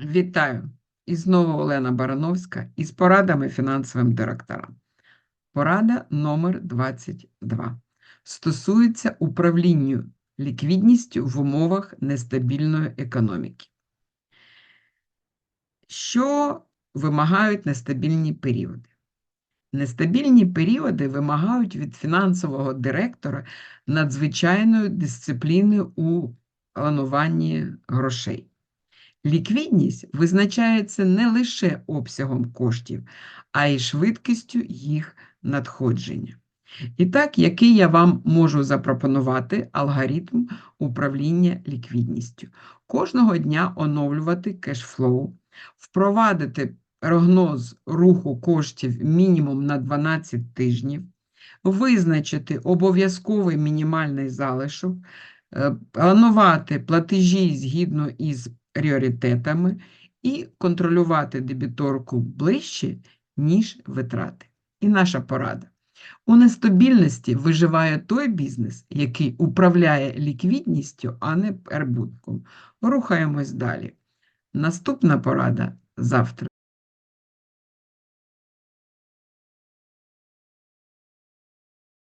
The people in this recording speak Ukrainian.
Вітаю! І знову Олена Барановська із порадами фінансовим директорам. Порада номер 22 стосується управлінню ліквідністю в умовах нестабільної економіки. Що вимагають нестабільні періоди? Нестабільні періоди вимагають від фінансового директора надзвичайної дисципліни у плануванні грошей. Ліквідність визначається не лише обсягом коштів, а й швидкістю їх надходження. І так, який я вам можу запропонувати алгоритм управління ліквідністю? Кожного дня оновлювати кешфлоу, впровадити прогноз руху коштів мінімум на 12 тижнів, визначити обов'язковий мінімальний залишок, е, планувати платежі згідно із пріоритетами і контролювати дебіторку ближче, ніж витрати. І наша порада. У нестабільності виживає той бізнес, який управляє ліквідністю, а не прибутком. Рухаємось далі. Наступна порада завтра.